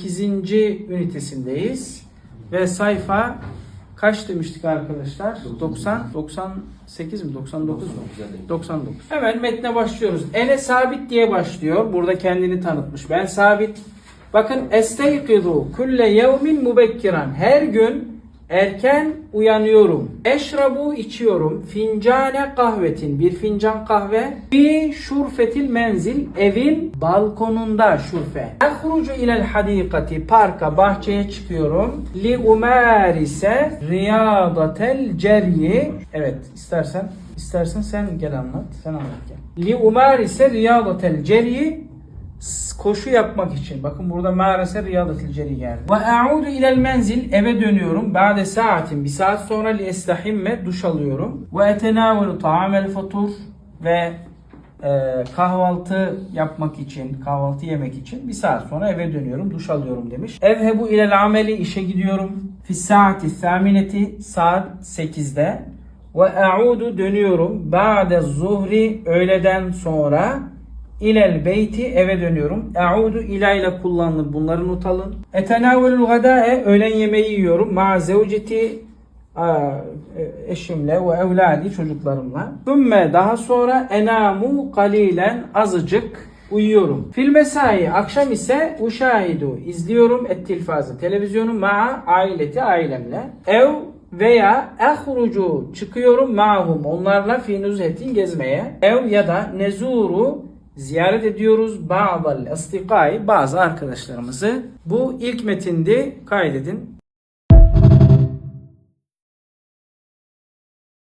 8. ünitesindeyiz. Ve sayfa kaç demiştik arkadaşlar? 90, 98 mi? 99 mu? 99. Hemen metne başlıyoruz. Ene sabit diye başlıyor. Burada kendini tanıtmış. Ben sabit. Bakın esteykidu kulle yevmin mubekkiran. Her gün erken uyanıyorum. Eşrabu içiyorum. Fincane kahvetin. Bir fincan kahve. Fi şurfetil menzil. Evin balkonunda şurfe. Ehrucu ilel hadikati. Parka, bahçeye çıkıyorum. Li umarise riyadatel ceryi. Evet istersen istersen sen gel anlat. Sen anlat gel. Li umarise riyadatel ceryi koşu yapmak için. Bakın burada mağarası riyadatil ceri geldi. Ve a'udu ilel menzil eve dönüyorum. Ba'de saatin bir saat sonra li estahimme duş alıyorum. Ve etenavelu ta'amel fatur ve e, kahvaltı yapmak için, kahvaltı yemek için bir saat sonra eve dönüyorum, duş alıyorum demiş. Evhebu ilel ameli işe gidiyorum. Fi saati thamineti saat 8'de. Ve a'udu dönüyorum. Ba'de zuhri öğleden sonra İlel beyti eve dönüyorum. E'udu ila ile kullanılır. Bunları not alın. Etenavelul gadae öğlen yemeği yiyorum. Ma zevceti eşimle ve evladi çocuklarımla. Sümme daha sonra enamu kalilen azıcık uyuyorum. Fil mesai akşam ise uşahidu izliyorum et tilfazı televizyonu ma aileti ailemle. Ev veya ehrucu çıkıyorum ma'hum onlarla fi nuzhetin gezmeye. Ev ya da nezuru ziyaret ediyoruz bazı istikai bazı arkadaşlarımızı. Bu ilk metindi kaydedin.